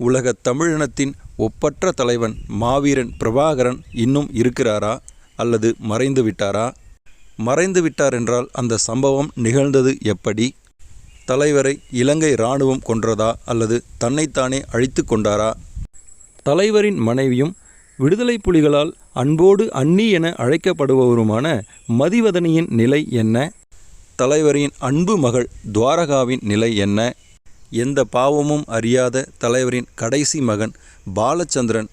உலகத் தமிழினத்தின் ஒப்பற்ற தலைவன் மாவீரன் பிரபாகரன் இன்னும் இருக்கிறாரா அல்லது மறைந்து விட்டாரா? மறைந்து விட்டார் என்றால் அந்த சம்பவம் நிகழ்ந்தது எப்படி? தலைவரை இலங்கை இராணுவம் கொன்றதா அல்லது தன்னைத்தானே அழித்து கொண்டாரா? தலைவரின் மனைவியும் விடுதலை புலிகளால் அன்போடு அன்னி என அழைக்கப்படுபவருமான மதிவதனியின் நிலை என்ன? தலைவரின் அன்பு மகள் துவாரகாவின் நிலை என்ன? எந்த பாவமும் அறியாத தலைவரின் கடைசி மகன் பாலச்சந்திரன்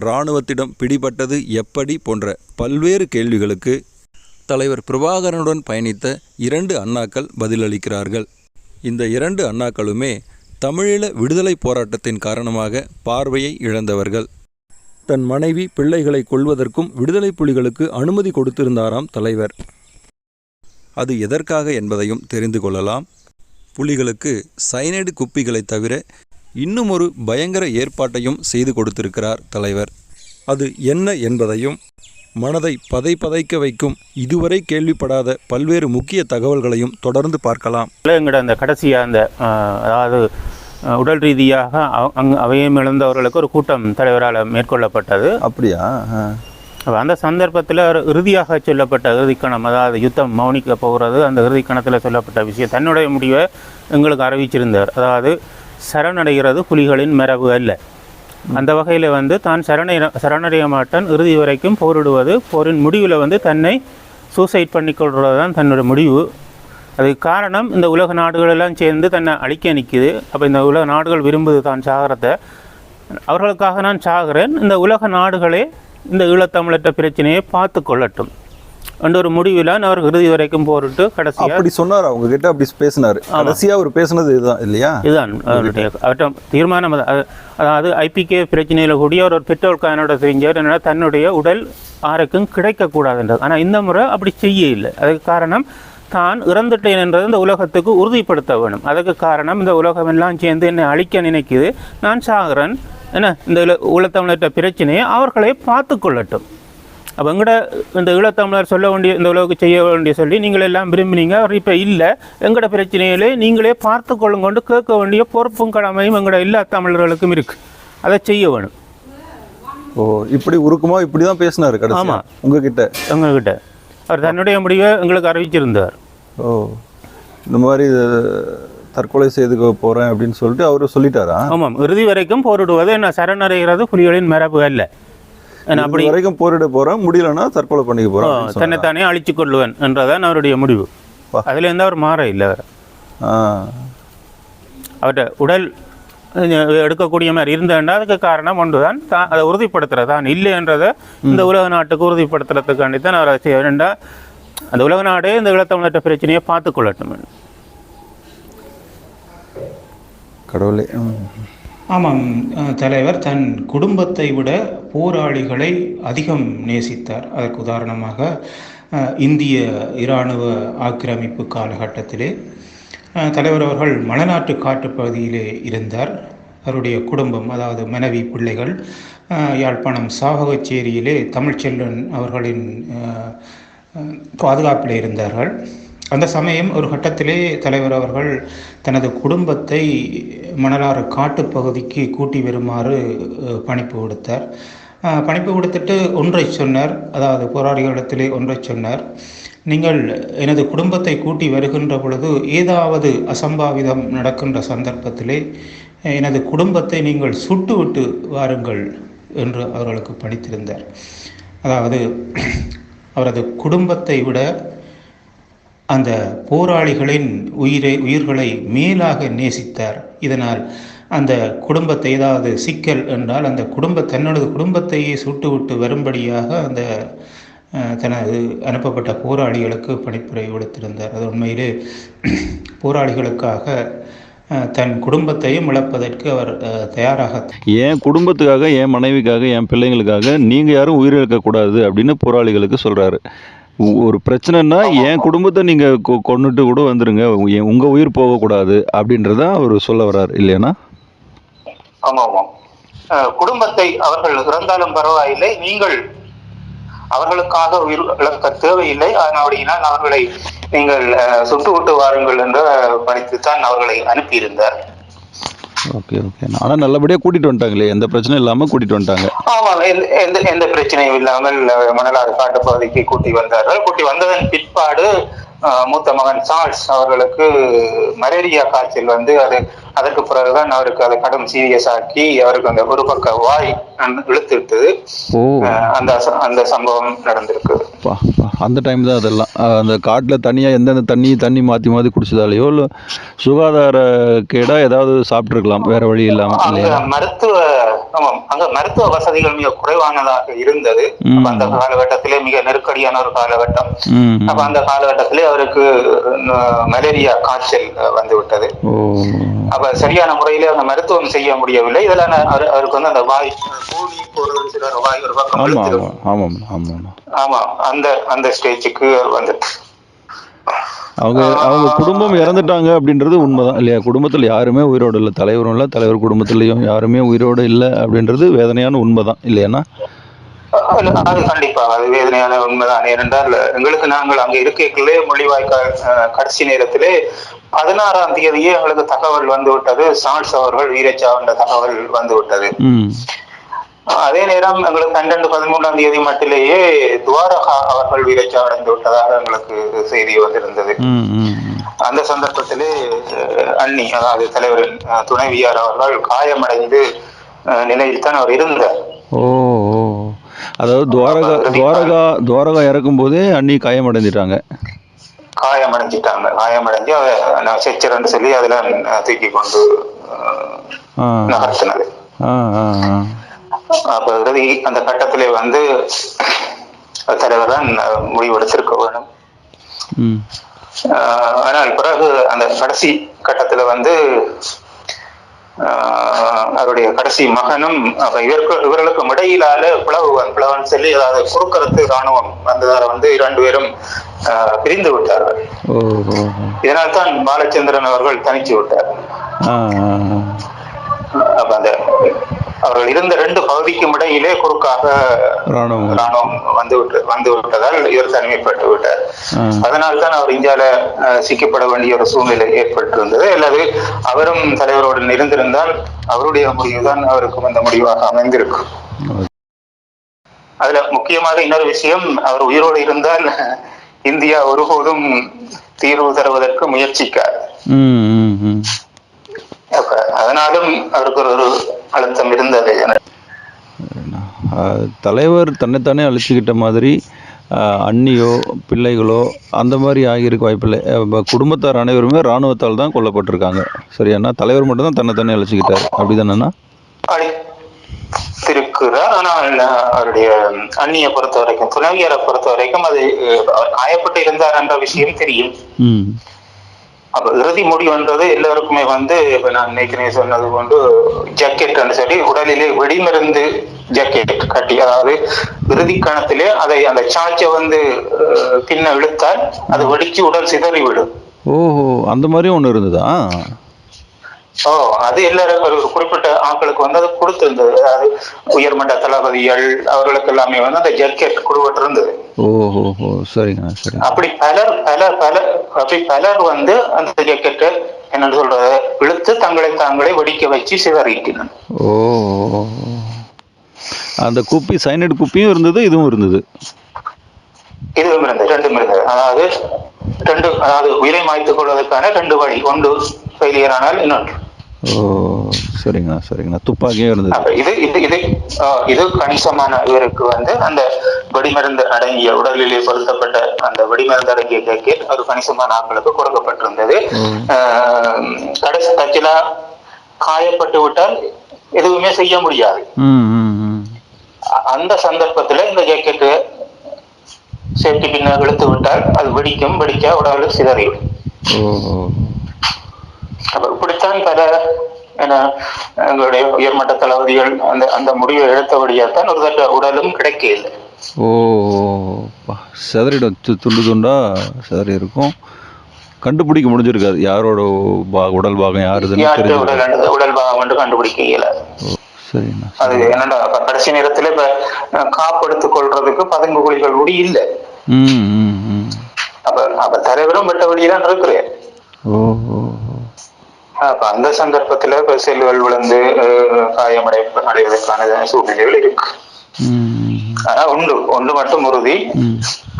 இராணுவத்திடம் பிடிபட்டது எப்படி போன்ற பல்வேறு கேள்விகளுக்கு தலைவர் பிரபாகரனுடன் பயணித்த இரண்டு அண்ணாக்கள் பதிலளிக்கிறார்கள். இந்த இரண்டு அண்ணாக்களுமே தமிழீழ விடுதலை போராட்டத்தின் காரணமாக பார்வையை இழந்தவர்கள். தன் மனைவி பிள்ளைகளை கொல்வதற்கும் விடுதலை புலிகளுக்கு அனுமதி கொடுத்திருந்தாராம் தலைவர். அது எதற்காக என்பதையும் தெரிந்து கொள்ளலாம். புலிகளுக்கு சைனைடு குப்பிகளை தவிர இன்னும் ஒரு பயங்கர ஏற்பாட்டையும் செய்து கொடுத்திருக்கிறார் தலைவர். அது என்ன என்பதையும் மனதை பதை பதைக்க வைக்கும் இதுவரை கேள்விப்படாத பல்வேறு முக்கிய தகவல்களையும் தொடர்ந்து பார்க்கலாம். எங்கட அந்த கடைசியாக அந்த அதாவது உடல் ரீதியாக அவ- அங்கு அவையும் இழந்தவர்களுக்கு ஒரு கூட்டம் தலைவரால் மேற்கொள்ளப்பட்டது. அப்படியா. அப்போ அந்த சந்தர்ப்பத்தில் இறுதியாக சொல்லப்பட்ட இறுதிக்கணம் அதாவது யுத்தம் மௌனிக்க போகிறது அந்த இறுதிக்கணத்தில் சொல்லப்பட்ட விஷயம் தன்னுடைய முடிவை எங்களுக்கு அறிவிச்சிருந்தார். அதாவது சரணடைகிறது புலிகளின் மரபு அல்ல. அந்த வகையில் வந்து தான் சரணை சரணடைய மாட்டான் இறுதி வரைக்கும் போரிடுவது போரின் முடிவில் வந்து தன்னை சூசைட் பண்ணிக்கொள்வது தான் தன்னோட முடிவு. அதுக்கு காரணம் இந்த உலக நாடுகளெல்லாம் சேர்ந்து தன்னை அழிக்க நிற்குது அப்போ இந்த உலக நாடுகள் விரும்புது தான் சாகிறத அவர்களுக்காக நான் சாகிறேன். இந்த உலக நாடுகளே இந்த ஈழத்தமிழற்ற பிரச்சனையை பார்த்து கொள்ளட்டும் என்ற ஒரு முடிவில் அவர் இறுதி வரைக்கும் போரிட்டு கடைசியாக அப்படி சொன்னார் அவங்க கிட்ட அப்படி பேசினாரு. கடைசியா அவர் பேசுனது இதுதான் இல்லையா? இதுதான் அவருடைய அவற்றை தீர்மானம் அது. அது- அதாவது ஐபிகே பிரச்சனையில் கூடிய அவர் ஒரு பெட்ரோல் கானோட செஞ்சவர் என்னன்னா தன்னுடைய உடல் யாருக்கும் கிடைக்கக்கூடாதுன்றது. ஆனால் இந்த முறை அப்படி செய்ய இல்லை அதுக்கு காரணம் தான் இறந்துட்டேன் என்றது இந்த உலகத்துக்கு உறுதிப்படுத்த வேணும். அதுக்கு காரணம் இந்த உலகம் எல்லாம் சேர்ந்து என்னை அழிக்க நினைக்குது. நான் சாகிறேன் என்ன இந்த ஈழத்தமிழற்ற பிரச்சனையை அவர்களே பார்த்து கொள்ளட்டும். அப்போ எங்கட இந்த ஈழத்தமிழர் சொல்ல வேண்டிய இந்த உலகுக்கு செய்ய வேண்டிய சொல்லி நீங்கள் எல்லாம் விரும்பினீங்க அவர் இப்போ இல்லை. எங்கட பிரச்சனையிலே நீங்களே பார்த்து கொள்ளுங்கொண்டு கேட்க வேண்டிய பொறுப்பும் கடமையும் எங்கட எல்லா தமிழர்களுக்கும் இருக்கு. அதை செய்ய வேணும். ஓ இப்படி உருக்குமா இப்படிதான் பேசினாரு கடைசியா? ஆமா. உங்ககிட்ட? எங்ககிட்ட. அவர் தன்னுடைய முடிவை எங்களுக்கு அறிவிச்சிருந்தார். ஓ இந்த மாதிரி தற்கொலை செய்துக்க போறேன் அப்படின்னு சொல்லிட்டு அவரு சொல்லிட்டாரா? ஆமாம். இறுதி வரைக்கும் போரிடுவது என்ன? சரணடைகிறது புலிகளின் மரபு அல்ல. அப்படி வரைக்கும் போரிட போறேன். முடியலன்னா தற்கொலை பண்ணிக்க சொன்னாரா? தன்னைத்தானே அழிச்சு கொள்ளுவேன் என்றதான் அவருடைய முடிவு. வா. அதுல இருந்து அவர் மாற இல்லை அவர்கிட்ட உடல் எடுக்கக்கூடிய மாதிரி இருந்தேன்டா அதுக்கு காரணம் ஒன்று தான் தான் அதை உறுதிப்படுத்துறது தான். இல்லைன்றதை இந்த உலக நாட்டுக்கு உறுதிப்படுத்துறதுக்காண்டி தான் அவர் அதை செய்ய வேண்டா அந்த உலக நாடே இந்த ஈழத்தமிழற்ற பிரச்சனையை பார்த்து கொள்ளட்டும் கடவுளே. ஆமாம் தலைவர் தன் குடும்பத்தை விட போராளிகளை அதிகம் நேசித்தார். அதற்கு உதாரணமாக இந்திய இராணுவ ஆக்கிரமிப்பு காலகட்டத்திலே தலைவர் அவர்கள் மலநாட்டு காட்டுப்பகுதியிலே இருந்தார். அவருடைய குடும்பம் அதாவது மனைவி பிள்ளைகள் யாழ்ப்பாணம் சாவகச்சேரியிலே தமிழ்ச்செல்வன் அவர்களின் பாதுகாப்பில் இருந்தார்கள். அந்த சமயம் ஒரு கட்டத்திலே தலைவர் அவர்கள் தனது குடும்பத்தை மணலாறு காட்டுப் பகுதிக்கு கூட்டி வருமாறு பணிப்பு கொடுத்தார். பணிப்பு கொடுத்துட்டு ஒன்றை சொன்னார். அதாவது போராளிகளிடத்திலே ஒன்றை சொன்னார். நீங்கள் எனது குடும்பத்தை கூட்டி வருகின்ற பொழுது ஏதாவது அசம்பாவிதம் நடக்கின்ற சந்தர்ப்பத்திலே எனது குடும்பத்தை நீங்கள் சுட்டுவிட்டு வாருங்கள் என்று அவர்களுக்கு பணித்திருந்தார். அதாவது அவரது குடும்பத்தை விட அந்த போராளிகளின் உயிரை உயிர்களை மேலாக நேசித்தார். இதனால் அந்த குடும்பத்தை ஏதாவது சிக்கல் என்றால் அந்த குடும்ப தன்னோட குடும்பத்தையே சுட்டுவிட்டு வரும்படியாக அந்த தனது அனுப்பப்பட்ட போராளிகளுக்கு பணிப்புரை கொடுத்திருந்தார் அது உண்மையிலே போராளிகளுக்காக தன் குடும்பத்தையும் இழப்பதற்கு அவர் தயாராக என் குடும்பத்துக்காக என் மனைவிக்காக என் பிள்ளைங்களுக்காக நீங்கள் யாரும் உயிரிழக்கக்கூடாது அப்படின்னு போராளிகளுக்கு சொல்கிறாரு ஒரு பிரச்சனைனா என் குடும்பத்தை நீங்க கொ- கொன்னுட்டு கூட வந்துருங்க. என் உங்க உயிர் போகக்கூடாது அப்படின்றத அவர் சொல்ல வர்றாரு இல்லையானா ஆமாம் ஆமாம் குடும்பத்தை அவர்கள் இறந்தாலும் பரவாயில்லை. நீங்கள் அவர்களுக்காக உயிர் இழக்க தேவையில்லை. அதனாடியினால் அவர்களை நீங்கள் சுட்டு விட்டு வாருங்கள் என்று பணித்துத்தான் அவர்களை அனுப்பியிருந்தார். ஓகே ஓகே ஆனால் நல்லபடியாக கூட்டிகிட்டு வந்துட்டாங்களே. எந்த பிரச்சனையும் இல்லாமல் கூட்டிகிட்டு வந்துட்டாங்க. ஆமாம் எந்த எந்த எந்த பிரச்சனையும் இல்லாமல் மணலாறு காட்டு பகுதிக்கு கூட்டி வந்தார்கள். கூட்டி வந்ததன் பிற்பாடு மூத்த மகன் சார்ஸ் அவர்களுக்கு மலேரியா காய்ச்சல் வந்து அது அதற்கு பிறகுதான் அவருக்கு அதை கடும் சீரியஸ் ஆக்கி அவருக்கு அந்த ஒரு பக்க வாய் இழுத்து விட்டது அந்த அந்த சம்பவம் நடந்திருக்கு. அந்த டைம் தான் அதெல்லாம். அந்த காட்டில் தனியாக எந்தெந்த தண்ணி தண்ணி மாற்றி மாற்றி குடிச்சதாலேயோ இல்லை சுகாதார கேடாக ஏதாவது சாப்பிட்ருக்கலாம் வேற வழி இல்லாமல் மருத்துவ ஆமாம் அங்க மருத்துவ வசதிகள் மிக குறைவானதாக இருந்தது. அப்ப அந்த காலகட்டத்திலே மிக நெருக்கடியான ஒரு காலகட்டம். அப்ப அந்த காலகட்டத்திலே அவருக்கு மலேரியா காய்ச்சல் வந்து விட்டது ஓ. அப்ப சரியான முறையில அந்த மருத்துவம் செய்ய முடியவில்லை. இதுல அவருக்கு வந்து அந்த வாய் கூலி போடுறது சில வாய் ஒரு பக்கம் ஆமா அந்த அந்த ஸ்டேஜுக்கு வந்து அவங்க அவங்க குடும்பம் இறந்துட்டாங்க அப்படின்றது உண்மைதான் இல்லையா? குடும்பத்தில் யாருமே உயிரோடு இல்லை. தலைவரும் இல்லை தலைவர் குடும்பத்துலேயும் யாருமே உயிரோடு இல்லை அப்படின்றது வேதனையான உண்மை தான் இல்லையாண்ணா? அது கண்டிப்பாக அது வேதனையான உண்மைதான். ஏனென்றால் எங்களுக்கு நாங்கள் அங்க இருக்கைகளே மொழிவாய்க்கால் கடைசி நேரத்திலே பதினாறாம் தேதியே எங்களுக்கு தகவல் வந்து விட்டது. சால்ஸ் அவர்கள் வீரச்சாவன்ற தகவல் வந்து விட்டது. ம். அதே நேரம் எங்களுக்கு பன்னெண்டு பதிமூன்றாம் தேதி மட்டிலேயே துவாரகா அவர்கள் வீரச்சா அடைந்து விட்டதாக எங்களுக்கு செய்தி வந்திருந்தது. அந்த சந்தர்ப்பத்திலே அண்ணி அதாவது தலைவரின் துணைவியார் அவர்கள் காயமடைந்து அஹ், நிலையில் தான் அவர் இருந்தார். அதாவது துவாரகா துவாரகா துவாரகா இறக்கும்போதே அண்ணி காயமடைஞ்சிட்டாங்க காயமடைஞ்சிட்டாங்க. காயமடைஞ்சு நான் செச்சரன்னு சொல்லி அதுல தூக்கி கொண்டு நகர்த்தினது. அப்ப இறுதி அந்த கட்டத்திலே வந்து தலைவர் தான் முடிவெடுத்திருக்க வேணும். ஆனால் பிறகு அந்த கடைசி கட்டத்துல வந்து அவருடைய கடைசி மகனும் அப்ப இவருக்கு இவர்களுக்கும் இடையிலால பிளவுவன் பிளவன் சொல்லி அதாவது குறுக்கரத்து இராணுவம் வந்ததால வந்து இரண்டு பேரும் ஆஹ் பிரிந்து விட்டார்கள் ஓ ஓ ஓ. இதனால் தான் பாலச்சந்திரன் அவர்கள் தனிச்சு விட்டார். அப்ப அந்த அவர்கள் இருந்த ரெண்டு பகுதிக்கும் இடையிலே குறுக்காக ராணுவம். வந்து விட்டு வந்து விட்டதால் இவர் தனிமைப்பட்டு விட்டார். ஆ. அதனால் தான் அவர் இந்தியால சிக்கப்பட வேண்டிய ஒரு சூழ்நிலை ஏற்பட்டிருந்தது. அல்லது அவரும் தலைவரோடு இருந்திருந்தால் அவருடைய முடிவுதான் அவருக்கு அந்த முடிவாக அமைந்திருக்கும் அதுல முக்கியமாக இன்னொரு விஷயம் அவர் உயிரோடு இருந்தால் இந்தியா ஒருபோதும் தீர்வு தருவதற்கு முயற்சிக்காது. அப்ப அதனாலும் அவருக்கு ஒரு அழுத்தம் இருந்தது. தலைவர் தன்னைத்தானே அழிச்சுக்கிட்ட மாதிரி அண்ணியோ பிள்ளைகளோ அந்த மாதிரி ஆகியிருக்க வாய்ப்பில்லை குடும்பத்தார் அனைவருமே இராணுவத்தால் தான் கொல்லப்பட்டிருக்காங்க. சரியாண்ணா? தலைவர் மட்டும்தான் தன்னைத்தானே அழிச்சுக்கிட்டார். அப்படிதானண்ணா? அளித்திருக்கிறார் ஆனால் அஹ், அவருடைய அந்நிய பொறுத்த வரைக்கும் துணைவியரை பொறுத்த வரைக்கும் அது காயப்பட்டு இருந்தார் என்ற விஷயம் தெரியும். அப்ப இறுதி முடிவுன்றது எல்லாருக்குமே வந்து இப்ப நான் நேற்று சொன்னது கொண்டு ஜாக்கெட் சொல்லி உடலிலே வெடிமருந்து ஜாக்கெட் கட்டி அதாவது இறுதி கணத்திலே அதை அந்த சாச்சை வந்து பின்ன இழுத்தால் அது வெடிச்சு உடல் சிதறி விடும் ஓஹோ அந்த மாதிரியும் ஒன்று இருந்ததா? ஓ அது எல்லாரும் ஒரு ஒரு குறிப்பிட்ட ஆட்களுக்கு வந்து அது கொடுத்திருந்தது. அதாவது உயர்மட்ட தளபதிகள் அவர்களுக்கு எல்லாமே வந்து அந்த ஜாக்கெட் கொடுவட்டு இருந்தது ஓஹோ சரிங்க அப்படி பலர் பலர் பலர் அப்படி பலர் வந்து அந்த ஜாக்கெட்டை என்ன சொல்றது இழுத்து தங்களை தாங்களே வெடிக்க வச்சு சிதறிக்கினாங்க ஓ அந்த குப்பி சைனட் குப்பியும் இருந்தது இதுவும் இருந்தது? இதுவும் இருந்தது ரெண்டும் இருந்தது. அதாவது ரெண்டு அதாவது உயிரை மாய்த்துக் கொள்வதற்கான ரெண்டு வழி. ஒன்று ஃபெயிலியர் ஆனால் இன்னொன்று. ஓ சரிங்கண்ணா சரிங்கண்ணா. துப்பாக்கியும் இருந்தது இது இது இது இது கணிசமான இவருக்கு வந்து அந்த வெடிமருந்து அடங்கிய உடலிலே பொருத்தப்பட்ட அந்த வெடிமருந்து அடங்கிய ஜாக்கெட் ஒரு கணிசமான ஆட்களுக்கு கொடுக்கப்பட்டிருந்தது. கடைசி தச்சிலா காயப்பட்டு விட்டால் எதுவுமே செய்ய முடியாது. அந்த சந்தர்ப்பத்துல இந்த ஜாக்கெட்டு சேஃப்டி பின்ன இழுத்து விட்டால் அது வெடிக்கும் வெடிச்சா உடல் சிதறிவிடும். அப்ப இப்படித்தான் பல எங்களுடைய உயர்மட்ட தளபதிகள் அந்த அந்த முடிவை எடுத்தபடியாத்தான் ஒரு தட்ட உடலும் கிடைக்க இல்லை ஓ சிதறிடும். துண்டு துண்டா சிதறி இருக்கும். கண்டுபிடிக்க முடிஞ்சிருக்காது. யாரோட உடல் பாகம் யாருதுன்னு உடல் பாகம் என்று கண்டுபிடிக்க இயலாது. அது என்னடா கடைசி நேரத்துல இப்ப அஹ், காப்பெடுத்துக் கொள்றதுக்கு பதுங்கு குழிகள் கூட இல்ல. அப்ப அப்ப தலைவரும் வெட்ட வழியில இருக்கிறேன் ஓ. அப்ப அந்த சந்தர்ப்பத்துல இப்ப செல்கள் விழுந்து காயமடை அடைவதற்கான சூழ்நிலைகள் இருக்கு ஆனா உண்டு ஒன்று மட்டும் உறுதி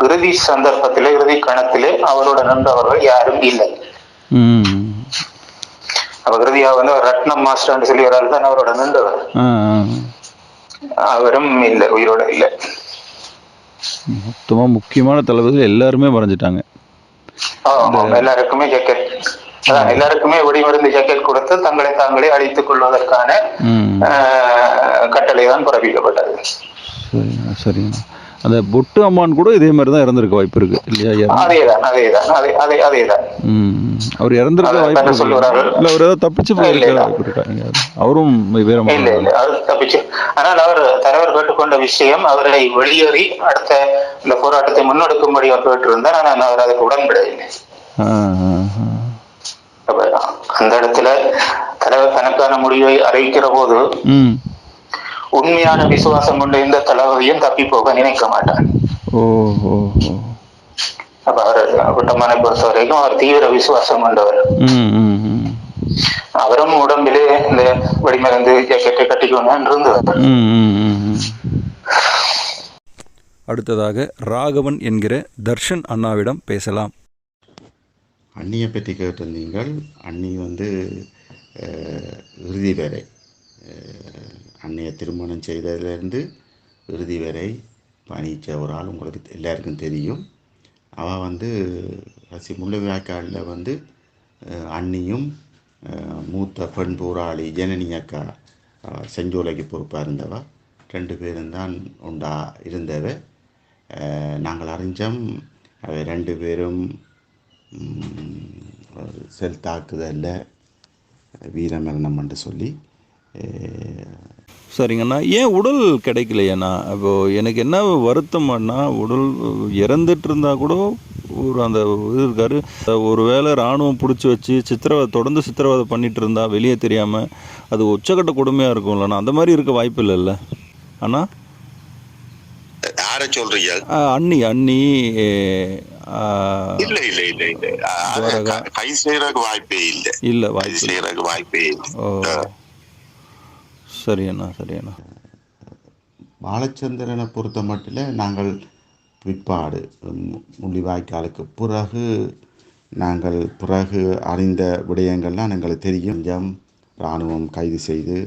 இறுதி சந்தர்ப்பத்திலே இறுதி கணத்திலே அவரோட நண்பவர்கள் யாரும் இல்லை அப்ப இறுதியா வந்து ரத்னம் மாஸ்டர்னு சொல்லி ஒரு ஆள் தான் அவரோட நண்பவர் அவரும் இல்லை உயிரோட இல்லை மொத்தமாக முக்கியமான தளபதிகள் எல்லாருமே மறைஞ்சிட்டாங்க எல்லாருக்குமே அதான் எல்லாருக்குமே வெடிமருந்து ஜாக்கெட் கொடுத்து தங்களை தாங்களே அழித்துக் கொள்வதற்கான கட்டளை தான் பிறப்பிக்கப்பட்டது. சரிண்ணா சரிண்ணா அந்த பொட்டு அம்மான் கூட இதே மாதிரி தான் இறந்துருக்க வாய்ப்பு இருக்கு இல்லையா? அதேதான் அதேதான் அதே அதே அதேதான். அவர் இறந்துருக்க வாய்ப்பு சொல்லுவார்கள்? இல்லை அவர் ஏதாவது தப்பிச்சு இல்ல, போயிருக்க இல்ல. வாய்ப்பு இருக்கா? எங்கேயாவது அவரும் வீரமாக இல்ல இல்ல அவர் தப்பிச்சு. ஆனால் அவர் தலைவர் கேட்டுக்கொண்ட விஷயம் அவரை வெளியேறி அடுத்த இந்த போராட்டத்தை முன்னெடுக்கும்படி அவர் கேட்டிருந்தார். ஆனால் அவர் அதுக்கு உடன்படவில்லை. அந்த இடத்துல தலைவர் தனக்கான முடிவை அறிவிக்கிற போது ம். உண்மையான விசுவாசம் கொண்ட எந்த தளபதியும் தப்பி போக நினைக்க மாட்டார். அப்ப அவர் குட்டமான பொறுத்த வரைக்கும் அவர் தீவிர விசுவாசம் கொண்டவர். ம் ம் ம். அவரும் உடம்பிலே இந்த வெடிமருந்து ஜாக்கெட்டை கட்டிக்கணும் இருந்தவர். ம் ம் ம் ம். அடுத்ததாக ராகவன் என்கிற தர்ஷன் அண்ணாவிடம் பேசலாம். அண்ணியை பற்றி கேட்டிருந்தீங்கள் அண்ணி வந்து இறுதி வரை. அன்னையை திருமணம் செய்ததிலிருந்து இறுதி வரை பணிச்ச ஒரு ஆள் உங்களுக்கு எல்லாருக்கும் தெரியும். அவள் வந்து ரசி முள்ளுவாய்க்காலில் வந்து அண்ணியும் மூத்த பெண் போராளி ஜனனி அக்கா செஞ்சோலைக்கு பொறுப்பாக இருந்தவ. ரெண்டு பேரும் தான் உண்டா இருந்தவ. நாங்கள் அறிஞ்சோம். அவை ரெண்டு பேரும் செல் தாக்குதலில் வீரமரணம் என்று சொல்லி சரிங்கண்ணா. ஏன் உடல் கிடைக்கலையண்ணா? இப்போ எனக்கு என்ன வருத்தம்னா உடல் இறந்துட்டு இருந்தா கூட ஒரு அந்த இது இருக்காரு. ஒருவேளை இராணுவம் பிடிச்சி வச்சு சித்திரவதை தொடர்ந்து சித்திரவதை பண்ணிட்டு இருந்தா வெளியே தெரியாம அது உச்சக்கட்ட கொடுமையா இருக்கும்லண்ணா. அந்த மாதிரி இருக்க வாய்ப்பு இல்லைல்ல அண்ணா? யார சொல்றீங்க? ஆ, அண்ணி அண்ணி இல்ல இல்ல இல்ல இல்ல. க- செய்யறதுக்கு வாய்ப்பே இல்ல இல்ல வாய்ப்பு இல்லை. செய்யறதுக்கு வாய்ப்பே இல்லை ஓ சரி அண்ணா சரி அண்ணா பாலச்சந்திரனை பொறுத்த மட்டில் நாங்கள் பிற்பாடு முள்ளிவாய்க்காலுக்கு பிறகு நாங்கள் பிறகு அறிந்த விடயங்கள்லாம் எங்களுக்கு தெரியும் கொஞ்சம் இராணுவம் கைது செய்து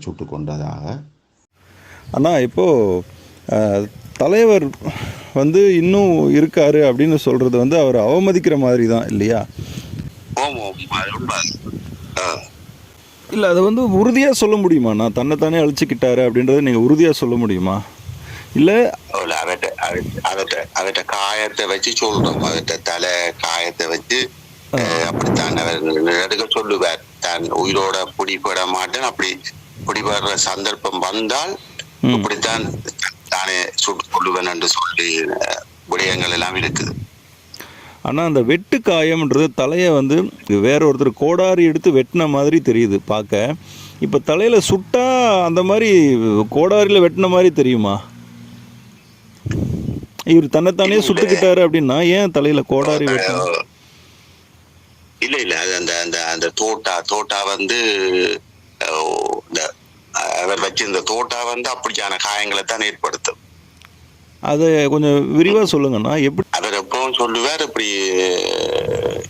சுட்டு கொண்டதாக அண்ணா இப்போது தலைவர் வந்து இன்னும் இருக்காரு அப்படின்னு சொல்கிறது வந்து அவர் அவமதிக்கிற மாதிரி தான் இல்லையா. இல்லை அதை வந்து உறுதியாக சொல்ல முடியுமா? நான் தன்னைத்தானே அழிச்சுக்கிட்டாரு அப்படின்றத நீங்கள் உறுதியாக சொல்ல முடியுமா? இல்லை அவட்ட அவட்ட- அவட்ட காயத்தை வச்சு சொல்றோம் அவட்ட தலை காயத்தை வச்சு அப்படித்தான் அவர் சொல்லுவார். தான் உயிரோட பிடிபட மாட்டேன். அப்படி பிடிபடுற சந்தர்ப்பம் வந்தால். இப்படித்தான் தானே சுட்டுக் கொள்ளுவேன் என்று சொல்லி விடயங்கள் எல்லாம் இருக்குது. ஆனால் அந்த வெட்டு காயம்ன்றது தலையை வந்து வேற ஒருத்தர் கோடாரி எடுத்து வெட்டின மாதிரி தெரியுது பார்க்க. இப்போ தலையில் சுட்டா அந்த மாதிரி கோடாரியில் வெட்டின மாதிரி தெரியுமா? இவர் தன்னைத்தானே சுட்டுக்கிட்டாரு அப்படின்னா ஏன் தலையில் கோடாரி வெட்டணும்? இல்ல இல்ல அது அந்த அந்த அந்த தோட்டா தோட்டா வந்து இந்த அவர் வச்சிருந்த தோட்டா வந்து அப்படியான காயங்களை தான் ஏற்படுத்தும். அதை கொஞ்சம் விரிவாக சொல்லுங்கண்ணா. எப்படி அவர் எப்பவும் சொல்லுவார் இப்படி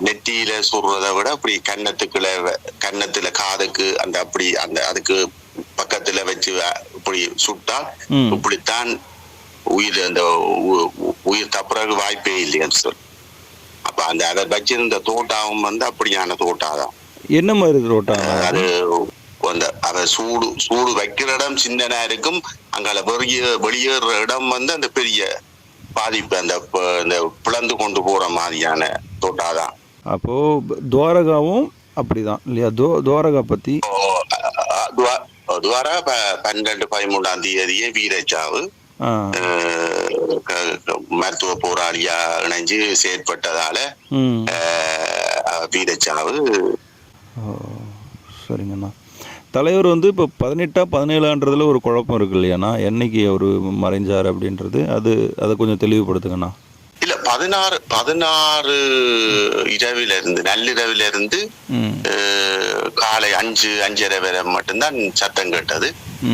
நெத்தியில சுடுறதை விட அப்படி கன்னத்துக்குள்ள கன்னத்துல காதுக்கு அந்த அப்படி அந்த அதுக்கு பக்கத்துல வச்சு இப்படி சுட்டா. இப்படித்தான் உயிர் அந்த உயிர் தப்புறதுக்கு வாய்ப்பே இல்லைன்னு சொல்லி அப்ப அந்த அதை வச்சிருந்த தோட்டாவும் வந்து அப்படியான தோட்டா தான் என்ன மாதிரி ரோட்டா அது அந்த அத சூடு சூடு வைக்கிற இடம் சின்னனா இருக்கும். அங்கால வெளியே வெளியேற இடம் வந்து அந்த பெரிய பாதிப்பு அந்த இந்த பிளந்து கொண்டு போற மாதிரியான தோட்டாதான் அப்போது துவாரகாவும் அப்படிதான் இல்லையா? தோ துவாரகா பற்றி துவாரா பன்னெண்டு பதிமூன்றாம் தேதியே வீரச்சாவு. மருத்துவ போராளியா இணைஞ்சு செயற்பட்டதால வீரச்சாவு. சரிங்கண்ணா. தலைவர் வந்து இப்போ பதினெட்டா பதினேழான்றதுல ஒரு குழப்பம் இருக்கு இல்லையாண்ணா? என்னைக்கு அவர் மறைஞ்சார் அப்படின்றது? அது அதை கொஞ்சம் தெளிவுபடுத்துங்கண்ணா. இல்ல பதினாறு பதினாறு இரவில இருந்து நள்ளிரவில இருந்து காலை அஞ்சு அஞ்சரை வரை மட்டும்தான் சத்தம் கேட்டது.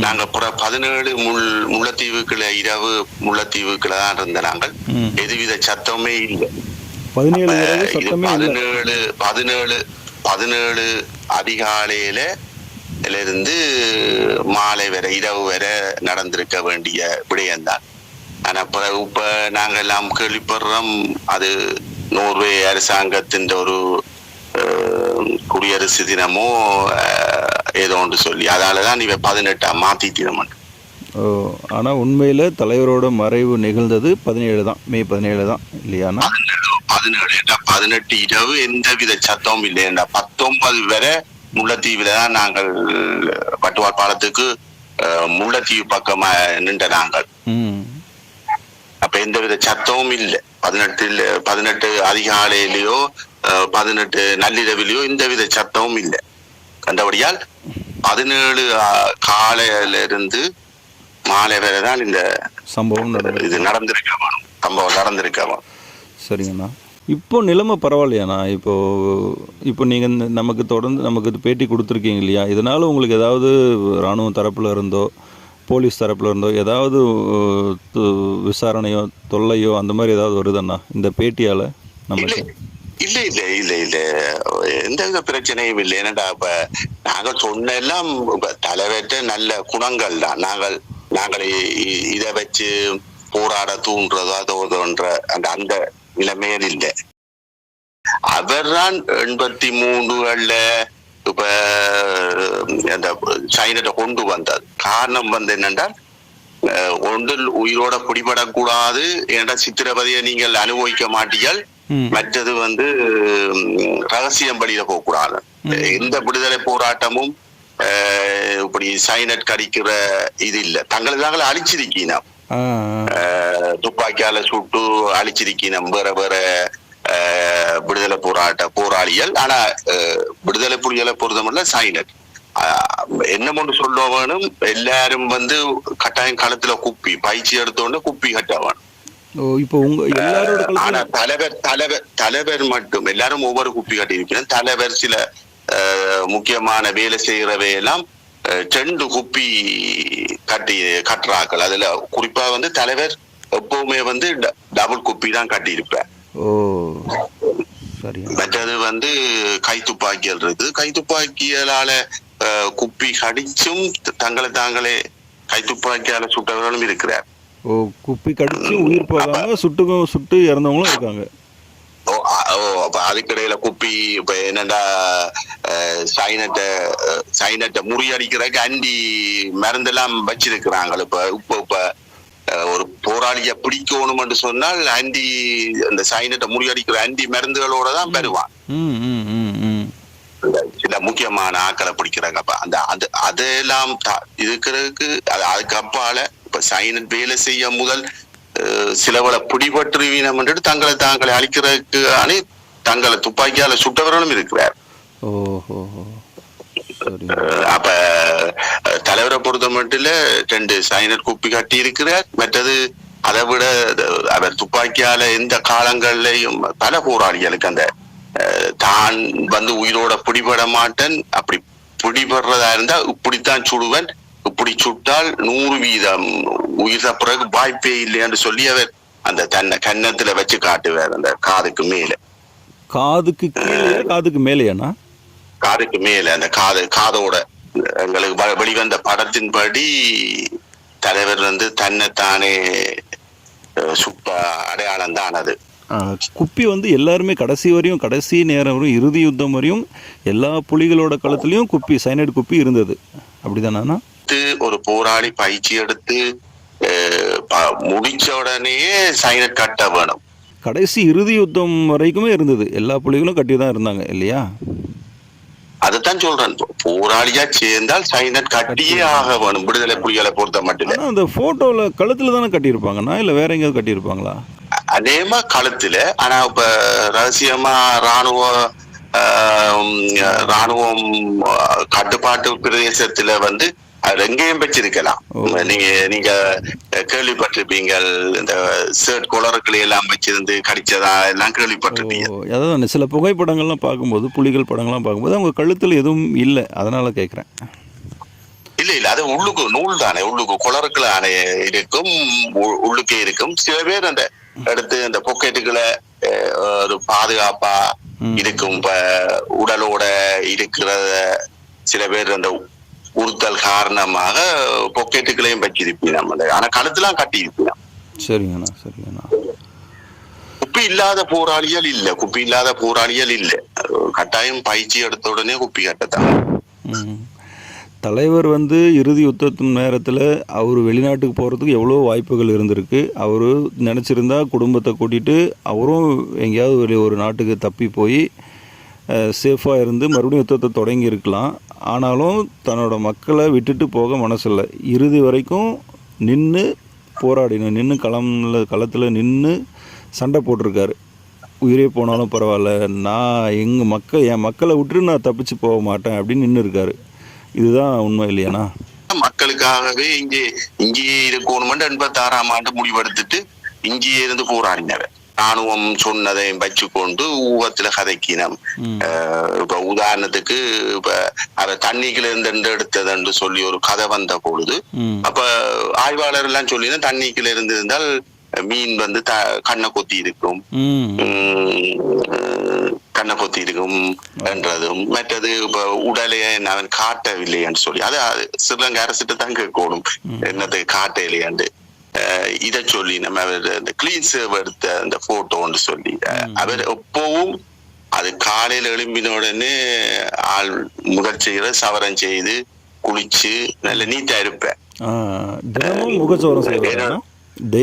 நாங்க புற பதினேழு முள் முல்லைத்தீவுக்குள்ள இரவு முல்லைத்தீவுக்குள்ள தான் இருந்த நாங்கள். எதுவித சத்தமே இல்லை. பதினேழு பதினேழு பதினேழு அதிகாலையில இருந்து மாலை வரை இரவு வரை நடந்திருக்க வேண்டிய விடயம்தான். ஆனா இப்ப இப்ப நாங்க எல்லாம் கேள்விப்படுறோம் அது நோர்வே அரசாங்கத்தின் ஒரு குடியரசு தினமோ ஏதோ ஒன்று சொல்லி அதனாலதான் இவ பதினெட்டாம் மாத்திட்டினோம் ஓ ஆனால் உண்மையில் தலைவரோட மறைவு நிகழ்ந்தது பதினேழு தான் மே பதினேழு தான் இல்லையாண்ணா? பதினேழு பதினெட்டு இரவு எந்த வித சத்தமும் இல்லை ஏண்டா பத்தொன்பது வரை முல்லைத்தீவுல தான் நாங்கள் பட்டுவார் பாலத்துக்கு முல்லைத்தீவு பக்கமா நின்ற நாங்கள். அப்ப எந்த வித சத்தமும் இல்லை. பதினெட்டுல பதினெட்டு அதிகாலையிலயோ பதினெட்டு நள்ளிரவிலையோ எந்த வித சத்தமும் இல்லை. கண்டபடியால் பதினேழு காலையில இருந்து மாலை வரை தான் இந்த சம்பவம் இது நடந்திருக்க வேணும். சம்பவம் நடந்திருக்க வேணும். சரிங்கண்ணா இப்போ நிலைமை பரவாயில்லையாண்ணா? இப்போ இப்போ நீங்கள் நமக்கு தொடர்ந்து நமக்கு பேட்டி கொடுத்துருக்கீங்க இல்லையா? இதனால் உங்களுக்கு ஏதாவது இராணுவம் தரப்பில் இருந்தோ போலீஸ் தரப்பில் இருந்தோ ஏதாவது விசாரணையோ தொல்லையோ அந்த மாதிரி ஏதாவது வருதுண்ணா? இந்த பேட்டியால் நம்ம நமக்கு இல்ல இல்ல இல்ல இல்ல. எந்த வித பிரச்சனையும் இல்லை. என்னடா இப்ப நாங்க சொன்ன எல்லாம் தலைவற்ற நல்ல குணங்கள் தான். நாங்கள் நாங்கள் இதை வச்சு போராட தூண்டுறதோ அதோன்ற அந்த அந்த நிலைமையில் இல்லை. அவர்தான் எண்பத்தி மூணுகள்ல இப்ப அந்த சைனத்தை கொண்டு வந்தது காரணம் வந்து என்னென்றால் ஒன்றில் உயிரோட பிடிபடக்கூடாது என்ற சித்திரவதையை நீங்கள் அனுபவிக்க மாட்டீர்கள். மற்றது வந்து ரகசியம் படியில போகக்கூடாது. எந்த விடுதலை போராட்டமும் இப்படி சைனட் கடிக்கிற இது இல்ல. தங்களை தாங்களே. அஹ், துப்பாக்கியால சுட்டு அழிச்சிருக்கீனம் வேற வேற விடுதலை போராட்ட போராளிகள். ஆனா விடுதலை புலிகளை பொறுத்தமல்ல சைனட் ஆஹ் என்ன ஒன்று சொல்ல வேணும்? எல்லாரும் வந்து கட்டாயம் களத்துல குப்பி பயிற்சி எடுத்தோடனே குப்பி கட்ட வேணும். ஓ இப்போ ஆனா தலைவர் தலைவர் தலைவர் மட்டும் எல்லாரும் ஒவ்வொரு குப்பி கட்டி இருக்கிறேன் தலைவர் சில முக்கியமான வேலை செய்யறவையெல்லாம் ரெண்டு குப்பி கட்டி கட்டுறாக்கள் அதுல குறிப்பா வந்து தலைவர் எப்பவுமே வந்து டபுள் குப்பி தான் கட்டி இருப்பார் ஓ சரி மற்றது வந்து கைத்துப்பாக்கியல் இருக்கு கைத்துப்பாக்கியலால ஆஹ், குப்பி கடிச்சும் தங்களை தாங்களே கைத்துப்பாக்கியால சுட்டவர்களும் இருக்கிறார். ஓ குப்பி கடிச்சு உயிர் போகாம சுட்டுக்கும் சுட்டு இறந்தவங்களும் இருக்காங்க. ஓ அப்ப அதுக்கிடையில குப்பி இப்ப என்னடா சைனட்டை சைனட்டை முறியடிக்கிறதுக்கு அண்டி மருந்தெல்லாம் வச்சிருக்கிறாங்க இப்ப இப்ப இப்ப. ஒரு போராளிய பிடிக்கணும்னு சொன்னால் ஆண்டி அந்த சைனட்டை முறியடிக்கிற ஆண்டி மருந்துகளோட தான் பெறுவான் சில முக்கியமான ஆக்களை பிடிக்கிறாங்க. அப்ப அந்த அது அதெல்லாம் இருக்கிறதுக்கு அது அதுக்கு அப்பால இப்ப சைனட் வேலை செய்ய முதல் சிலவளை பிடிபட்டுருவீனம் என்று தங்களை தாங்களை அழிக்கிறதுக்கு அணி தங்களை துப்பாக்கியால சுட்டவர்களும் இருக்கிறார். ஓஹோ. அப்ப தலைவரை பொறுத்த மட்டும் ரெண்டு சைனட் குப்பி கட்டி இருக்கிறார். மற்றது அதை விட அவர் துப்பாக்கியால எந்த காலங்கள்லயும் பல போராளிகளுக்கு அந்த தான் வந்து உயிரோட பிடிபட மாட்டேன். அப்படி பிடிபடுறதா இருந்தா இப்படித்தான் சுடுவன். இப்படி சுட்டால் நூறு வீதம் உயிர் தப்புறதுக்கு வாய்ப்பே இல்லைன்னு சொல்லி அவர் அந்த தன்னை கன்னத்துல வச்சு காட்டுவார் அந்த காதுக்கு மேல. காதுக்கு காதுக்கு மேலேயாண்ணா? காதுக்கு மேல அந்த காது காதோட எங்களுக்கு வெளிவந்த படத்தின்படி தலைவர் வந்து தன்னைத்தானே சுட்ட அடையாளம் தான் அது குப்பி வந்து எல்லாருமே கடைசி வரையும் கடைசி நேரம் வரையும் இறுதி யுத்தம் வரையும் எல்லா புலிகளோட களத்துலயும் குப்பி சைனைடு குப்பி இருந்தது. அப்படிதானா ஒரு போராளி பயிற்சி எடுத்து முடிச்ச உடனேயே சைனட் கட்ட வேணும். கடைசி இறுதி யுத்தம் வரைக்குமே இருந்தது. எல்லா புலிகளும் கட்டி தான் இருந்தாங்க இல்லையா? அதைத்தான் சொல்றேன். போராளியா சேர்ந்தால் சைனட் கட்டியே ஆக வேணும். விடுதலை புலிகளை பொறுத்த மட்டும். அந்த போட்டோல கழுத்துல தானே கட்டியிருப்பாங்கண்ணா இல்ல வேற எங்கேயாவது கட்டியிருப்பாங்களா? அநேகமா கழுத்துல. ஆனா இப்ப ரகசியமா ராணுவ ராணுவம் கட்டுப்பாட்டு பிரதேசத்துல வந்து அது எங்கேயும் வச்சிருக்கலாம். நீங்க நீங்க கேள்விப்பட்டிருப்பீங்கள் இந்த ஷர்ட் குளறுக்களை எல்லாம் வச்சிருந்து கடிச்சதா எல்லாம் கேள்விப்பட்டிருப்பீங்க. அதாவது சில புகைப்படங்கள்லாம் பார்க்கும்போது புலிகள் படங்கள்லாம் பார்க்கும்போது அவங்க கழுத்தில் எதுவும் இல்லை. அதனால கேட்குறேன். இல்ல இல்ல. அது உள்ளுக்கு நூல் தானே. உள்ளுக்கு குளறுக்கள் ஆனே இருக்கும். உள்ளுக்கே இருக்கும். சில பேர் அந்த எடுத்து அந்த பொக்கெட்டுகளை ஒரு பாதுகாப்பா இருக்கும். உடலோட இருக்கிறத சில பேர் அந்த உறுத்தல் காரணமாக பொக்கெட்டுகளையும் வச்சிருப்பீங்க நம்ம ஆனா கழுத்துலாம் கட்டி இருப்பீங்க சரிங்கண்ணா சரிங்கண்ணா. குப்பி இல்லாத போராளிகள் இல்ல. குப்பி இல்லாத போராளிகள் இல்ல. கட்டாயம் பயிற்சி எடுத்த உடனே குப்பி கட்டத்தான். தலைவர் வந்து இறுதி யுத்தத்தின் நேரத்தில் அவர் வெளிநாட்டுக்கு போகிறதுக்கு எவ்வளோ வாய்ப்புகள் இருந்திருக்கு. அவர் நினச்சிருந்தா குடும்பத்தை கூட்டிகிட்டு அவரும் எங்கேயாவது வெளியே ஒரு நாட்டுக்கு தப்பி போய் சேஃபாக இருந்து மறுபடியும் யுத்தத்தை தொடங்கி இருக்கலாம் ஆனாலும் தன்னோட மக்களை விட்டுட்டு போக மனசில்லை. இறுதி வரைக்கும் நின்று போராடினு நின்று களம்ல களத்தில் நின்று சண்டை போட்டிருக்காரு. உயிரே போனாலும் பரவாயில்ல. நான் எங்கள் மக்கள் என் மக்களை விட்டுட்டு நான் தப்பிச்சு போக மாட்டேன் அப்படின்னு நின்று இருக்காரு இதுதான் உண்மை இல்லையாண்ணா? மக்களுக்காகவே இங்கே இங்கேயே இருக்கணுமெண்டு எண்பத்தாறாம் ஆண்டு முடிவெடுத்துட்டு இங்கேயே இருந்து போராடினவர். ராணுவம் சொன்னதை வச்சுக்கொண்டு ஊகத்துல கதைக்கினம். இப்ப உதாரணத்துக்கு இப்ப அவ தண்ணிக்குள்ள இருந்து எடுத்ததுன்னு சொல்லி ஒரு கதை வந்த பொழுது அப்ப ஆய்வாளர் எல்லாம் சொல்லி தண்ணிக்குள்ள இருந்து இருந்தால் மீன் வந்து த கண்ணை கொத்தி இருக்கும். கண்ணை கொத்தி இருக்கும் என்றதும் மற்றது இப்ப உடலை அவன் காட்டவில்லைன்னு சொல்லி. அது அது ஸ்ரீலங்கா அரசிட்ட தான் கேட்கணும் என்னது காட்டலையாண்டு இதை சொல்லி நம்ம இந்த கிளீன் சேவ் எடுத்த அந்த போட்டோன்னு சொல்லி அவர் எப்பவும் அது காலையில எழும்பின உடனே ஆள் முதல் செய்கிற சவரம் செய்து குளிச்சு நல்ல நீட்டா இருப்பேன். தினமும் முகச்சவரம் செய்வாரா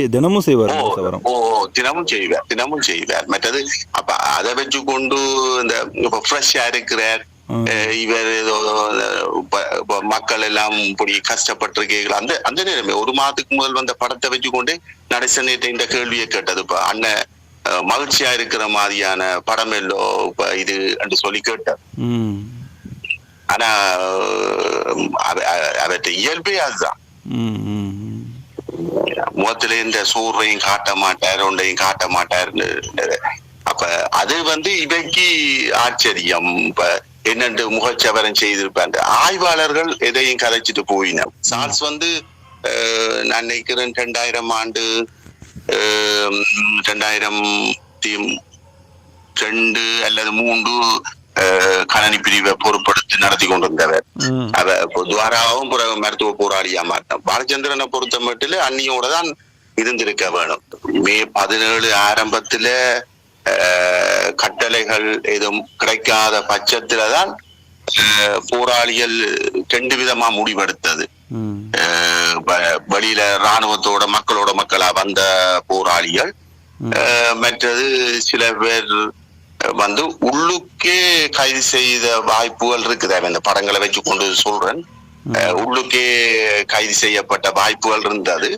தினமும் செய்வார் ஓ, முகச்சவரம் ஓ தினமும் செய்வார் தினமும் செய்வார் மற்றது அப்ப அதை வச்சு கொண்டு இந்த இப்ப ஃப்ரெஷ்ஷா இருக்கிறார். இவர் ஏதோ மக்கள் எல்லாம் இப்படி கஷ்டப்பட்டிருக்கீங்களா அந்த அந்த நேரமே ஒரு மாதத்துக்கு முதல் வந்த படத்தை வச்சு கொண்டு நடேசன் நேற்று இந்த கேள்வியை கேட்டது. இப்ப அண்ணன் மகிழ்ச்சியா இருக்கிற மாதிரியான படம் எல்லோ இப்ப இது என்று சொல்லி கேட்டார். ஆனா அவற்றை இயல்பே அதுதான். முகத்துல இந்த சோர்வையும் காட்ட மாட்டார் ஒன்றையும் காட்ட மாட்டார்னு அப்ப அது வந்து இவைக்கு ஆச்சரியம். இப்ப என்னென்று முகச்சவரம் செய்திருப்பாங்க. ஆய்வாளர்கள் எதையும் கதைச்சிட்டு போயினர் சார்ஸ் வந்து நான் நினைக்கிறேன் ரெண்டாயிரம் ஆண்டு ரெண்டாயிரம் ரெண்டு அல்லது மூன்று கணனி பிரிவை பொறுப்படுத்தி நடத்தி கொண்டிருந்தவர். அவ துவாராவும் மருத்துவ போராளியா மாட்டான் பாலச்சந்திரனை பொறுத்த மட்டும் அன்னியோட தான் இருந்திருக்க வேணும். மே பதினேழு ஆரம்பத்துல கட்டளைகள் எதுவும் கிடைக்காத பட்சத்துல தான் அஹ், போராளிகள் ரெண்டு விதமா முடிவெடுத்தது. ம். அஹ், வ- வெளியில ராணுவத்தோட மக்களோட மக்களா வந்த போராளிகள் மற்றது சில பேர் வந்து உள்ளுக்கே கைது செய்த வாய்ப்புகள் இருக்குது. இந்த படங்களை வச்சு கொண்டு சொல்றேன் உள்ளுக்கே கைது செய்யப்பட்ட வாய்ப்புகள் இருந்தது.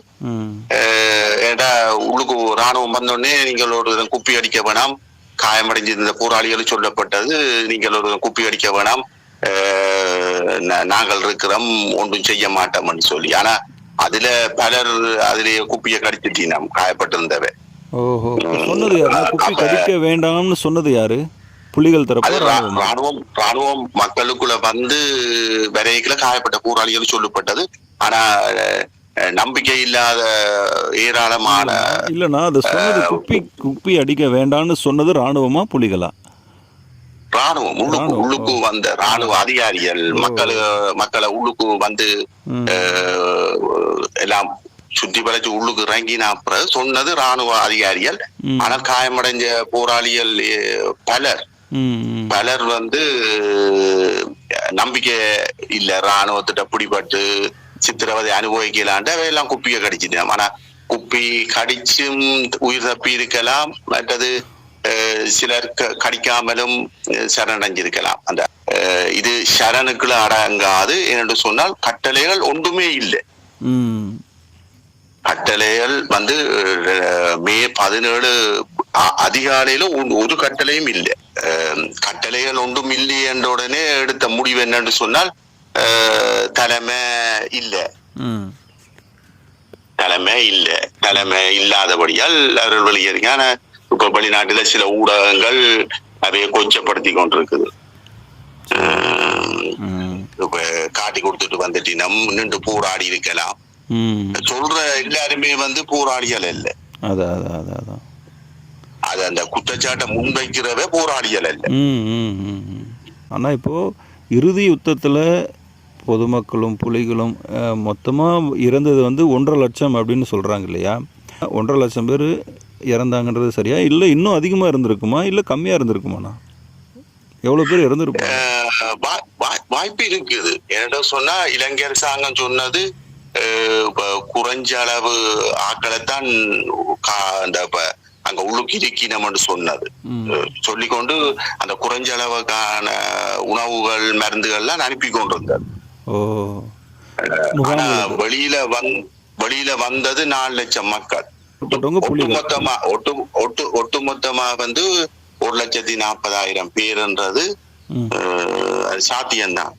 ஏடா உள்ளுக்கு ராணுவம் வந்தோடனே நீங்கள் ஒரு குப்பி அடிக்க வேணாம். காயமடைஞ்சிருந்த போராளிகள் சொல்லப்பட்டது நீங்கள் ஒரு குப்பி அடிக்க வேணாம். நாங்கள் இருக்கிறோம் ஒன்றும் செய்ய மாட்டோம்னு சொல்லி. ஆனா அதுல பலர் அதிலேயே குப்பியை கடிச்சிட்டீங்க காயப்பட்டிருந்தவ. ஓஹோ சொன்னது யாரு? குப்பி கடிக்க வேண்டாம்னு சொன்னது யாரு? புலிகள் தரப்பு ராணுவமா? ராணுவம் மக்களுக்குள்ள வந்து விரைக்கில காயப்பட்ட போராளிகள் சொல்லப்பட்டது. ஆனா நம்பிக்கை இல்லாத ஏராளமான இல்லண்ணா அது சொன்னது குப்பி குப்பி அடிக்க வேண்டாம்னு சொன்னது ராணுவமா புலிகளா? ராணுவம் உள்ளுக்கு உள்ளுக்கு வந்த ராணுவ அதிகாரிகள் மக்கள் மக்களை உள்ளுக்கு வந்து எல்லாம் சுத்தி வளைச்சு உள்ளுக்கு இறங்கின அப்புறம் சொன்னது ராணுவ அதிகாரிகள். ஆனா காயமடைஞ்ச போராளிகள் பலர். பலர் வந்து நம்பிக்கை இல்ல ராணுவத்திட்ட பிடிபட்டு சித்திரவதை அனுபவிக்கலான்ட்டு அவையெல்லாம் குப்பியை கடிச்சிட்டான் ஆனா குப்பி கடிச்சும் உயிர் தப்பி இருக்கலாம் மற்றது சிலர் கடிக்காமலும் சரணடைஞ்சிருக்கலாம் அந்த இது சரணுக்குள்ள அடங்காது என்று சொன்னால் கட்டளைகள் ஒன்றுமே இல்லை கட்டளைகள் வந்து மே பதினேழு அதிகாலையில ஒரு கட்டளையும் இல்லை கட்டளைகள் ஒன்றும் இல்லை என்ற உடனே எடுத்த முடிவு என்னன்னு சொன்னால் தலைமை இல்லை தலைமை இல்லை தலைமை இல்லாதபடியால் அவர்கள் வெளியேறிங்க ஆனா இப்ப வெளிநாட்டுல சில ஊடகங்கள் அதைய கொச்சப்படுத்தி கொண்டிருக்குது இப்ப காட்டி கொடுத்துட்டு வந்துட்டு நம் நின்று போராடி இருக்கலாம் சொல்ற எல்லாருமே வந்து போராளிகள் இல்ல அது அந்த குற்றச்சாட்டை முன்வைக்கிறவே போராளிகள் இல்ல. ஆனா இப்போ இறுதி யுத்தத்தில் பொதுமக்களும் புலிகளும் மொத்தமாக இறந்தது வந்து ஒன்றரை லட்சம் அப்படின்னு சொல்கிறாங்க இல்லையா? ஒன்றரை லட்சம் பேர் இறந்தாங்கன்றது சரியா? இல்லை இன்னும் அதிகமாக இருந்திருக்குமா? இல்லை கம்மியாக இருந்திருக்குமாண்ணா? எவ்வளோ பேர் வா- வாய்ப்பு இருக்குது. என்னடா சொன்னா இலங்கை அரசாங்கம் சொன்னது குறைஞ்ச அளவு ஆக்களைத்தான் கா- அந்த அங்க உள்ளுக்கு இருக்கினம்னு சொன்னது. சொல்லிக்கொண்டு அந்த குறைஞ்ச அளவுக்கான உணவுகள் மருந்துகள்லாம் அனுப்பி கொண்டிருந்தார் வெளியில வந் வெளியில வந்தது நாலு லட்சம் மக்கள். ஒட்டுமொத்தமா ஒட்டு ஒட்டு ஒட்டுமொத்தமா வந்து ஒரு லட்சத்தி நாற்பதாயிரம் பேருன்றது சாத்தியம்தான்.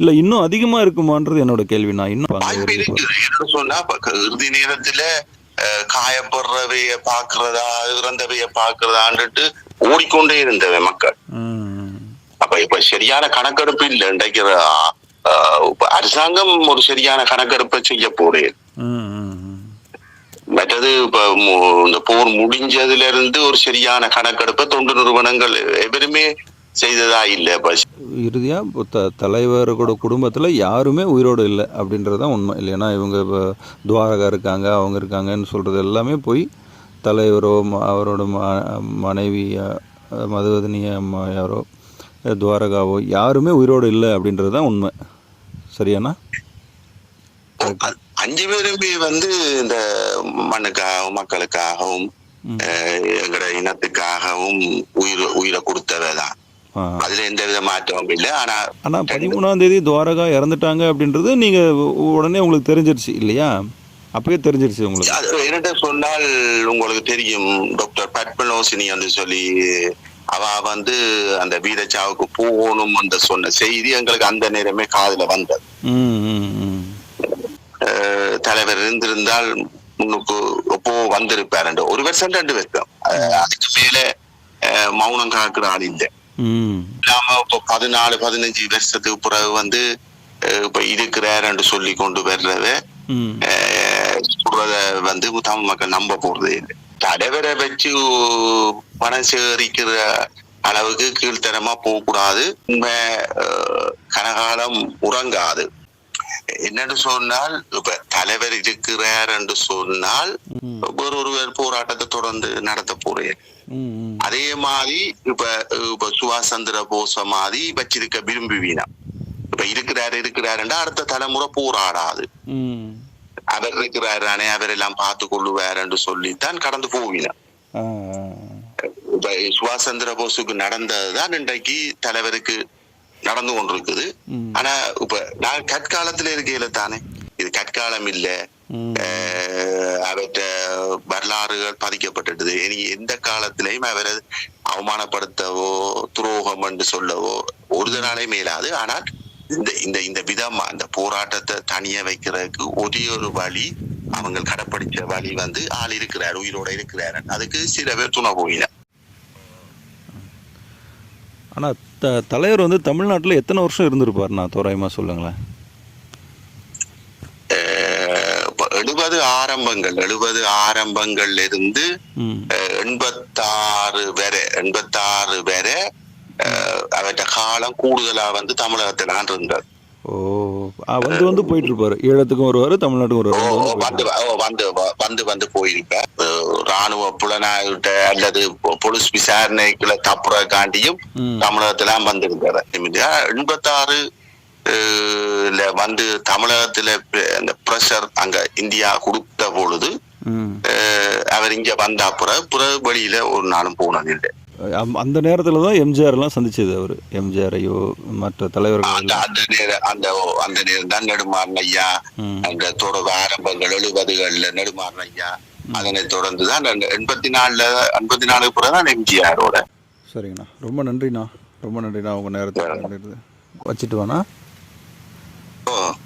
இல்லை இன்னும் அதிகமாக இருக்குமான்றது என்னோட இன்னும் இறுதி இருக்குது. என்ன சொன்னா இறுதி நேரத்துல காயப்படுறவைய பாக்குறதா இறந்தவைய பாக்குறதான்ட்டு ஓடிக்கொண்டே இருந்தவை மக்கள். அப்ப இப்ப சரியான கணக்கெடுப்பு இல்லை. இன்றைக்கு அரசாங்கம் ஒரு சரியான கணக்கெடுப்பை செய்ய போறேன். மற்றது இப்ப இந்த போர் முடிஞ்சதுல இருந்து ஒரு சரியான கணக்கெடுப்பை தொண்டு நிறுவனங்கள் எவருமே செய்ததா இல்லை. இப்ப இறுதியாக இப்போ தலைவரோட குடும்பத்தில் யாருமே உயிரோடு இல்லை அப்படின்றது தான் உண்மை. இல்லைன்னா இவங்க இப்போ துவாரகா இருக்காங்க அவங்க இருக்காங்கன்னு சொல்கிறது எல்லாமே போய் தலைவரோ அவரோட ம மனைவி மதுவதனிய யாரோ துவாரகாவோ யாருமே உயிரோடு இல்லை அப்படின்றது தான் உண்மை. சரியாண்ணா? அ- அஞ்சு பேருமே வந்து இந்த மண்ணுக்காகவும் மக்களுக்காகவும் எங்கட இனத்துக்காகவும் உயிர் உயிரை கொடுத்தவைதான் அதுல எந்த வித மாற்றமும் இல்லை. ஆனா ஆனால் பதிமூணாம் தேதி துவாரகா இறந்துட்டாங்க அப்படின்றது நீங்கள் உடனே உங்களுக்கு தெரிஞ்சிருச்சு இல்லையா? அப்பயே தெரிஞ்சிருச்சு உங்களுக்கு. என்னட்ட சொன்னால் உங்களுக்கு தெரியும் டாக்டர் பத்மலோசினி என்று சொல்லி அவ வந்து அந்த வீரச்சாவுக்கு போகணும் என்று சொன்ன செய்தி எங்களுக்கு அந்த நேரமே காதுல வந்தது. தலைவர் இருந்திருந்தால் முன்னுக்கு எப்போ வந்திருப்பார் ஒரு வருஷம் ரெண்டு வருஷம். அதுக்கு மேல மௌனம் காக்குற ஆள் இல்லை. ம். இல்லாம இப்போ பதினாலு பதினஞ்சு வருஷத்துக்கு பிறகு வந்து இப்ப இருக்கிறார் சொல்லி கொண்டு வர்றத சொல்றத வந்து தமிழ் மக்கள் நம்ப போறதே இல்லை. தலைவரை வச்சு பணம் சேகரிக்கிற அளவுக்கு கீழ்த்தரமா போகக்கூடாது. கனகாலம் உறங்காது. என்னன்னு சொன்னால் இப்ப தலைவர் இருக்கிறார் என்று சொன்னால் ம். வேறு ஒருவர் போராட்டத்தை தொடர்ந்து நடத்த போறேன். அதே மாதிரி இப்ப இப்ப சுபாஷ் சந்திர போஸ மாதிரி வச்சிருக்க விரும்புவீனா இப்ப இருக்கிறாரு இருக்கிறாருன்னா அடுத்த தலைமுறை போராடாது. அவர் இருக்கிறாரானே அவர் எல்லாம் பார்த்து கொள்ளுவார் என்று சொல்லித்தான் கடந்து போவினா ஆ இப்ப சுபாஷ் சந்திர போஸுக்கு நடந்ததுதான் இன்றைக்கு தலைவருக்கு நடந்து கொண்டிருக்குது. ஆனா இப்ப நான் கற்காலத்துல இருக்கையில தானே இது கற்காலம் இல்ல. அவற்ற வரலாறுகள் பதிக்கப்பட்டுடுது. இனி எந்த காலத்திலையும் அவரை அவமானப்படுத்தவோ துரோகம் என்று சொல்லவோ ஒரு நாளே மேலாது. ஆனால் இந்த இந்த இந்த விதமா இந்த போராட்டத்தை தனிய வைக்கிறதுக்கு ஒரே ஒரு வழி அவங்க கடைப்பிடிச்ச வழி வந்து ஆள் இருக்கிறார் உயிரோட இருக்கிறார். அதுக்கு சில பேர் துணை போயின ஆனால் த தலைவர் வந்து தமிழ்நாட்டில் எத்தனை வருஷம் இருந்திருப்பாருண்ணா தோராயமாக சொல்லுங்களேன். எழுபது ஆரம்பங்கள் எழுபது ஆரம்பங்கள்ல இருந்து எண்பத்தாறு வரை எண்பத்தாறு வரை அவற்ற காலம் கூடுதலா வந்து தமிழகத்துல தான் இருந்தார் ஓ வந்து வந்து போயிட்டு இருப்பாரு ஈழத்துக்கும் வருவார் தமிழ்நாட்டுக்கும் வருவார். வந்து வந்து வந்து வந்து போயிருப்பேன். அஹ், ராணுவ புலனாய்விட்ட அல்லது போலீஸ் விசாரணைக்குள்ள தப்புறக்காண்டியும் ம். தமிழகத்துல வந்திருக்காரு எண்பத்தாறு வந்து தமிழகத்துல அந்த பிரஷர் அங்க இந்தியா கொடுத்த பொழுது அவர் இங்க வந்த பிறகு வெளியில ஒரு நாளும் போனதில்லை. அந்த நேரத்தில் தான் எம்ஜிஆர்லாம் சந்திச்சது அவர். எம்ஜிஆரையோ மற்ற தலைவர்கள் அந்த அந்த நேரம் அந்த அந்த நேரம் தான் நெடுமாறன் ஐயா. அந்த தொடர் ஆரம்பங்கள் எழுபதுகள்ல நெடுமாறன் ஐயா. அதனை தொடர்ந்து தான் எண்பத்தி நாலுல எண்பத்தி நாலுக்கு பிறகு தான் எம்ஜிஆரோட. சரிங்கண்ணா. ரொம்ப நன்றிண்ணா. ரொம்ப நன்றிண்ணா உங்கள் நேரத்தை வச்சுட்டு வாண்ணா. ஓ.